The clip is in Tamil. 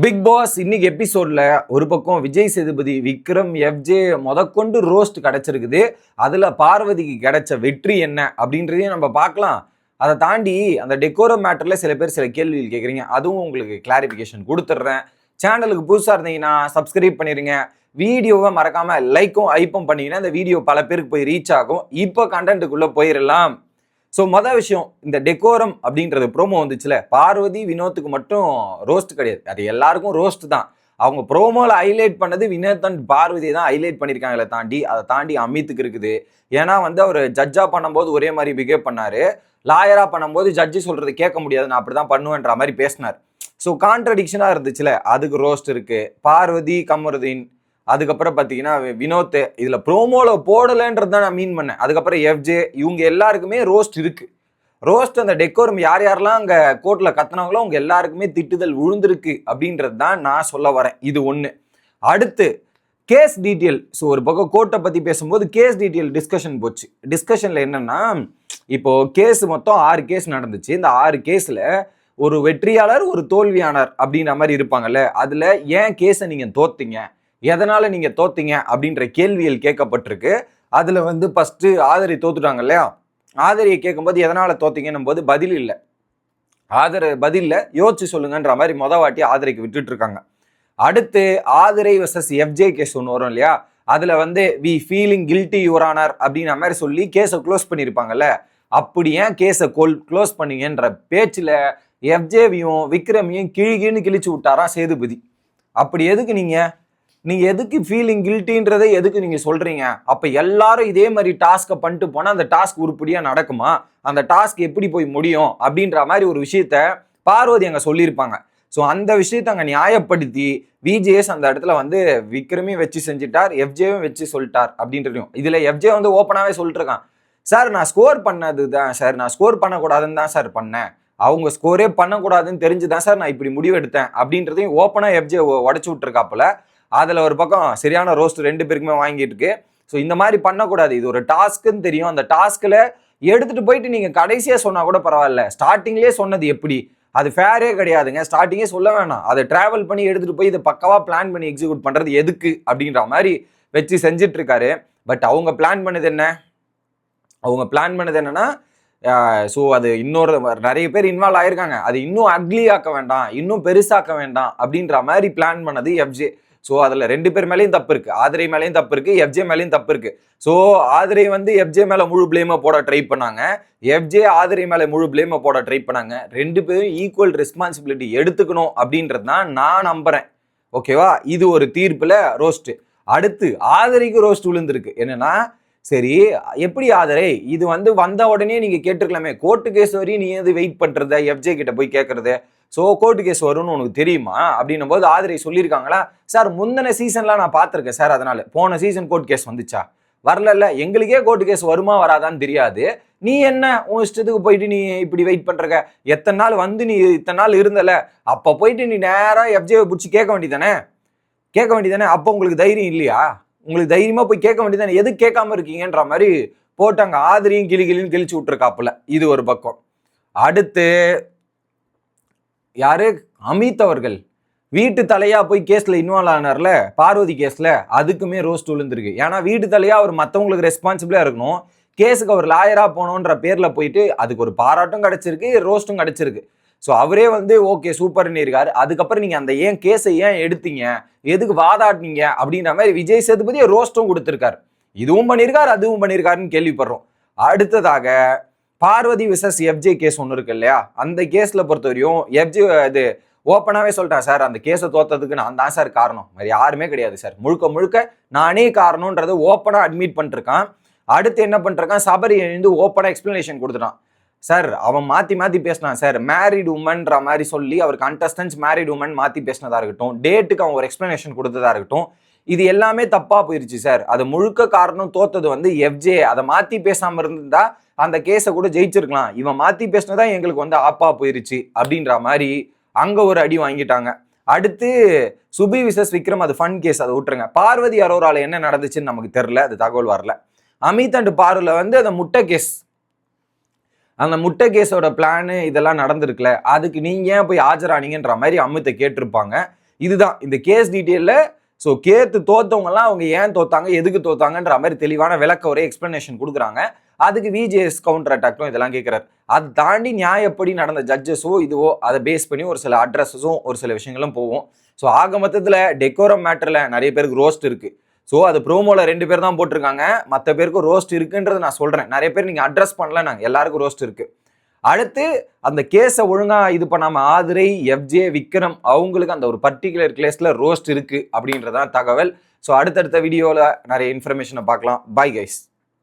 பிக் பாஸ் இன்னைக்கு எபிசோட்ல ஒரு பக்கம் விஜய் சேதுபதி விக்ரம் எஃப்ஜே முதற்கொண்டு ரோஸ்ட் கிடைச்சிருக்குது. அதுல பார்வதிக்கு கிடைச்ச வெற்றி என்ன அப்படின்றதையும் நம்ம பார்க்கலாம். அதை தாண்டி அந்த டெக்கோரம் மேட்டர்ல சில பேர் சில கேள்விகள் கேட்குறீங்க அதுவும் உங்களுக்கு கிளாரிஃபிகேஷன் கொடுத்துட்றேன். சேனலுக்கு புதுசாக இருந்தீங்கன்னா சப்ஸ்கிரைப் பண்ணிடுங்க வீடியோவை மறக்காம லைக்கும் ஐப்பும் பண்ணீங்கன்னா இந்த வீடியோ பல பேருக்கு போய் ரீச் ஆகும். இப்போ கண்டென்ட்டுக்குள்ளே போயிடலாம் ஸோ மொதல் விஷயம் இந்த டெக்கோரம் அப்படின்றது ப்ரோமோ வந்துச்சுல பார்வதி வினோத்துக்கு மட்டும் ரோஸ்ட் கிடையாது. அது எல்லாருக்கும் ரோஸ்ட் தான். அவங்க ப்ரோமோவில் ஹைலைட் பண்ணது வினோத் அண்ட் பார்வதி தான் ஹைலைட் பண்ணியிருக்காங்களே தாண்டி அதை தாண்டி அமித்துக்கு இருக்குது. ஏன்னா வந்து அவர் ஜட்ஜாக பண்ணும்போது ஒரே மாதிரி பிஹேவ் பண்ணார். லாயராக பண்ணும்போது ஜட்ஜி சொல்கிறது கேட்க முடியாது. நான் அப்படி தான் பண்ணுவேன்ற மாதிரி பேசினார். ஸோ கான்ட்ரடிக்ஷனாக இருந்துச்சுல அதுக்கு ரோஸ்ட் இருக்குது பார்வதி கமருதீன் அதுக்கப்புறம் பார்த்தீங்கன்னா வினோத் இதில் ப்ரோமோவில் போடலைன்றது தான் நான் மீன் பண்ணேன். அதுக்கப்புறம் எஃப்ஜே இவங்க எல்லாருக்குமே ரோஸ்ட் இருக்குது ரோஸ்ட் அந்த டெக்கோரம் யார் யாரெல்லாம் அங்கே கோர்ட்டில் கத்துனாங்களோ அவங்க எல்லாருக்குமே திட்டுதல் விழுந்திருக்கு அப்படின்றது தான் நான் சொல்ல வரேன். இது ஒன்று அடுத்து கேஸ் டீட்டெயில் ஸோ ஒரு பக்கம் கோர்ட்டை பற்றி பேசும்போது கேஸ் டீட்டெயில் டிஸ்கஷன் போச்சு. டிஸ்கஷனில் என்னென்னா இப்போ கேஸ் மொத்தம் ஆறு கேஸ் நடந்துச்சு. இந்த ஆறு கேஸில் ஒரு வெற்றியாளர் ஒரு தோல்வியாளர் அப்படின்ற மாதிரி இருப்பாங்கல்ல அதில் ஏன் கேஸை நீங்கள் தோத்தீங்க எதனால் நீங்கள் தோத்தீங்க அப்படின்ற கேள்விகள் கேட்கப்பட்டிருக்கு. அதில் வந்து ஃபஸ்ட்டு ஆதரி தோத்துட்டாங்க இல்லையா? ஆதரியை கேட்கும்போது எதனால் தோத்தீங்கன்னும் போது பதில் இல்லை. ஆதர பதிலில் யோசிச்சு சொல்லுங்கன்ற மாதிரி மொத வாட்டி ஆதரைக்கு விட்டுட்டு இருக்காங்க அடுத்து ஆதரை வர்சஸ் எஃப்ஜே கேஸ் ஒன்று வரும் இல்லையா? அதில் வந்து வி ஃபீலிங் கில்ட்டி யுவரானர் அப்படின்ற மாதிரி சொல்லி கேஸை க்ளோஸ் பண்ணியிருப்பாங்கல்ல? அப்படி ஏன் கேஸை கோல் க்ளோஸ் பண்ணீங்கன்ற பேச்சில் எஃப்ஜேவியும் விக்ரமையும் கிழிகின்னு கிழிச்சு விட்டாராம் சேதுபதி. அப்படி எதுக்கு நீங்கள் நீங்கள் எதுக்கு ஃபீலிங் கில்ட்டின்றதை எதுக்கு நீங்க சொல்றீங்க? அப்ப எல்லாரும் இதே மாதிரி டாஸ்க்கை பண்ணிட்டு போனா அந்த டாஸ்க் உருப்படியா நடக்குமா? அந்த டாஸ்க் எப்படி போய் முடியும்? அப்படின்ற மாதிரி ஒரு விஷயத்த பார்வதி அங்க சொல்லியிருப்பாங்க. ஸோ அந்த விஷயத்தை அங்கே நியாயப்படுத்தி விஜேஎஸ் அந்த இடத்துல வந்து விக்ரமையும் வச்சு செஞ்சுட்டார் எஃப்ஜேவும் வச்சு சொல்லிட்டார் அப்படின்றதையும். இதில் எஃப்ஜே வந்து ஓப்பனாகவே சொல்லிட்டுருக்கான். சார் நான் ஸ்கோர் பண்ணது தான் சார் நான் ஸ்கோர் பண்ணக்கூடாதுன்னு தான் சார் பண்ணேன். அவங்க ஸ்கோரே பண்ணக்கூடாதுன்னு தெரிஞ்சு தான் சார் நான் இப்படி முடிவெடுத்தேன். அப்படின்றதையும் ஓப்பனாக எஃப்ஜே உடச்சி விட்ருக்காப்புல அதில் ஒரு பக்கம் சரியான ரோஸ்ட் ரெண்டு பேருக்குமே வாங்கிட்டு இருக்கு. ஸோ இந்த மாதிரி பண்ணக்கூடாது. இது ஒரு டாஸ்க்குன்னு தெரியும். அந்த டாஸ்கில் எடுத்துகிட்டு போயிட்டு நீங்கள் கடைசியாக சொன்னால் கூட பரவாயில்ல. ஸ்டார்டிங்லேயே சொன்னது எப்படி? அது ஃபேரே கிடையாதுங்க. ஸ்டார்டிங்கே சொல்ல வேணாம். அதை ட்ராவல் பண்ணி எடுத்துகிட்டு போய் இதை பக்காவாக பிளான் பண்ணி எக்ஸிக்யூட் பண்ணுறது எதுக்கு அப்படின்ற மாதிரி வச்சு செஞ்சிட்ருக்காரு. பட் அவங்க பிளான் பண்ணது என்ன? அவங்க பிளான் பண்ணது என்னென்னா ஸோ அது இன்னொரு நிறைய பேர் இன்வால்வ் ஆயிருக்காங்க. அது இன்னும் அக்லி ஆக்க வேண்டாம். இன்னும் பெருசாக்க வேண்டாம் அப்படின்ற மாதிரி பிளான் பண்ணது எஃப்ஜே ஸோ அதில் ரெண்டு பேர் மேலேயும் தப்பு இருக்குது ஆதிரை மேலேயும் தப்பு இருக்குது எஃப்ஜே மேலேயும் தப்பு இருக்குது ஸோ ஆதிரை வந்து எஃப்ஜே மேலே முழு பிளேமை போட ட்ரை பண்ணாங்க. எஃப்ஜே ஆதிரை மேலே முழு பிளேமை போட ட்ரை பண்ணாங்க. ரெண்டு பேரும் ஈக்குவல் ரெஸ்பான்சிபிலிட்டி எடுத்துக்கணும் அப்படின்றது தான் நான் நம்புறேன். ஓகேவா இது ஒரு தீர்ப்பில் ரோஸ்ட்டு அடுத்து ஆதரைக்கு ரோஸ்ட் விழுந்திருக்கு. என்னன்னா சரி எப்படி ஆதரை? இது வந்து வந்த உடனே நீங்கள் கேட்டிருக்கலாமே கோர்ட்டு கேஸ் வரையும் நீ எது வெயிட் பண்ணுறத எஃப்ஜே கிட்ட போய் கேட்குறத ஸோ கோர்ட்டு கேஸ் வரும்னு உனக்கு தெரியுமா? அப்படின்னும் போது ஆதிரை சொல்லியிருக்காங்களா? சார் முந்தின சீசன்லாம் நான் பார்த்துருக்கேன் சார் அதனால. போன சீசன் கோர்ட் கேஸ் வந்துச்சா? வரல எங்களுக்கே கோர்ட்டு கேஸ் வருமா வராதான்னு தெரியாது. நீ என்ன? உன் இஷ்டத்துக்கு போயிட்டு நீ இப்படி வெயிட் பண்ணுறக்க எத்தனை நாள் வந்து நீ இத்தனை நாள் இருந்தல? அப்போ போயிட்டு நீ நேராக எஃப்ஜேவை பிடிச்சி கேட்க வேண்டியதானே கேட்க வேண்டியதானே அப்போ உங்களுக்கு தைரியம் இல்லையா? உங்களுக்கு தைரியமாக போய் கேட்க வேண்டியதானே எதுக்கு கேட்காம இருக்கீங்கன்ற மாதிரி போட்டாங்க ஆதரியும் கிளி கிளின்னு கிழிச்சு விட்டுருக்காப்புல. இது ஒரு பக்கம். அடுத்து யாரு? அமித் அவர்கள். வீட்டு தலையா போய் கேஸ்ல இன்வால்வ் ஆனார்ல? பார்வதி கேஸ்ல? அதுக்குமே ரோஸ்ட் விழுந்திருக்கு. ஏன்னா வீட்டு தலையா அவர் மற்றவங்களுக்கு ரெஸ்பான்சிபிளா இருக்கணும். கேஸுக்கு அவர் லாயரா போகணுன்ற பேர்ல போயிட்டு அதுக்கு ஒரு பாராட்டும் கிடைச்சிருக்கு ரோஸ்ட்டும் கிடைச்சிருக்கு. ஸோ அவரே வந்து ஓகே சூப்பர்னு இருக்காரு. அதுக்கப்புறம் நீங்கள் அந்த ஏன் கேஸை ஏன் எடுத்தீங்க? எதுக்கு வாதாட்டினீங்க அப்படின்ற மாதிரி விஜய் சேதுபதி ரோஸ்ட்டும் கொடுத்துருக்காரு. இதுவும் பண்ணியிருக்காரு அதுவும் பண்ணியிருக்காருன்னு கேள்விப்படுறோம். அடுத்ததாக பார்வதி விசஸ் எஃப்ஜே கேஸ் ஒன்று இருக்கு இல்லையா? அந்த கேஸ்ல பொறுத்தவரையும் எஃப்ஜே இது ஓப்பனாகவே சொல்லிட்டேன் சார். அந்த கேஸை தோத்ததுக்கு நான் தான் சார் காரணம். வேறு யாருமே கிடையாது சார். முழுக்க முழுக்க நானே காரணம்ன்றதை ஓப்பனாக அட்மிட் பண்ணிருக்கான். அடுத்து என்ன பண்ணிருக்கான்? சபரி எழுந்து ஓப்பனாக எக்ஸ்ப்ளனேஷன் கொடுத்துட்டான். சார் அவன் மாற்றி மாற்றி பேசினான் சார். மேரிட் உமன்ற மாதிரி சொல்லி அவர் கண்டஸ்டன்ஸ் மேரிட் உமன் மாற்றி பேசினதாக இருக்கட்டும் டேட்டுக்கு அவன் ஒரு எக்ஸ்ப்ளனேஷன் கொடுத்ததாக இருக்கட்டும் இது எல்லாமே தப்பாக போயிருச்சு சார். அது முழுக்க காரணம் தோத்தது வந்து எஃப்ஜே அதை மாற்றி பேசாமல் இருந்தால் அந்த கேஸை கூட ஜெயிச்சிருக்கலாம். இவன் மாற்றி பேசினதான் எங்களுக்கு வந்து ஆப்பா போயிருச்சு அப்படின்ற மாதிரி அங்கே ஒரு அடி வாங்கிட்டாங்க. அடுத்து சுபி விசஸ் விக்ரம் அது ஃபன் கேஸ் அதை விட்டுருங்க. பார்வதி அரோரால என்ன நடந்துச்சுன்னு நமக்கு தெரில அது தகவல் வரல. அமித் அண்ட் பார்வல வந்து அந்த முட்டை கேஸ் அந்த முட்டை கேஸோட பிளானு இதெல்லாம் நடந்திருக்குல அதுக்கு நீங்க ஏன் போய் ஆஜரானீங்கன்ற மாதிரி அமித்தை கேட்டிருப்பாங்க. இதுதான் இந்த கேஸ் டீட்டெயிலில் ஸோ கேத்து தோத்தவங்கலாம் அவங்க ஏன் தோத்தாங்க எதுக்கு தோத்தாங்கன்ற மாதிரி தெளிவான விளக்க ஒரே எக்ஸ்பிளனேஷன் கொடுக்குறாங்க. அதுக்கு விஜேஎஸ் கவுண்டர் அட்டாக்கும் இதெல்லாம் கேட்குறாரு அது தாண்டி நியாயப்படி நடந்த ஜட்ஜஸோ இதுவோ அதை பேஸ் பண்ணி ஒரு சில அட்ரஸஸும் ஒரு சில விஷயங்களும் போகும். ஸோ ஆக மொத்தத்தில் டெக்கோரம் மேட்டரில் நிறைய பேருக்கு ரோஸ்ட் இருக்குது ஸோ அது ப்ரோமோவில் ரெண்டு பேர் தான் போட்டிருக்காங்க. மற்ற பேருக்கு ரோஸ்ட் இருக்குன்றது நான் சொல்கிறேன் நிறைய பேர் நீங்கள் அட்ரஸ் பண்ணல நாங்கள் எல்லாருக்கும் ரோஸ்ட் இருக்குது அடுத்து அந்த கேஸை ஒழுங்காக இது பண்ணாமல் ஆதிரை எஃப்ஜே விக்ரம் அவங்களுக்கு அந்த ஒரு பர்டிகுலர் கேஸில் ரோஸ்ட் இருக்குது அப்படின்றதான் தகவல். ஸோ அடுத்தடுத்த வீடியோவில் நிறைய இன்ஃபர்மேஷனை பார்க்கலாம். Bye guys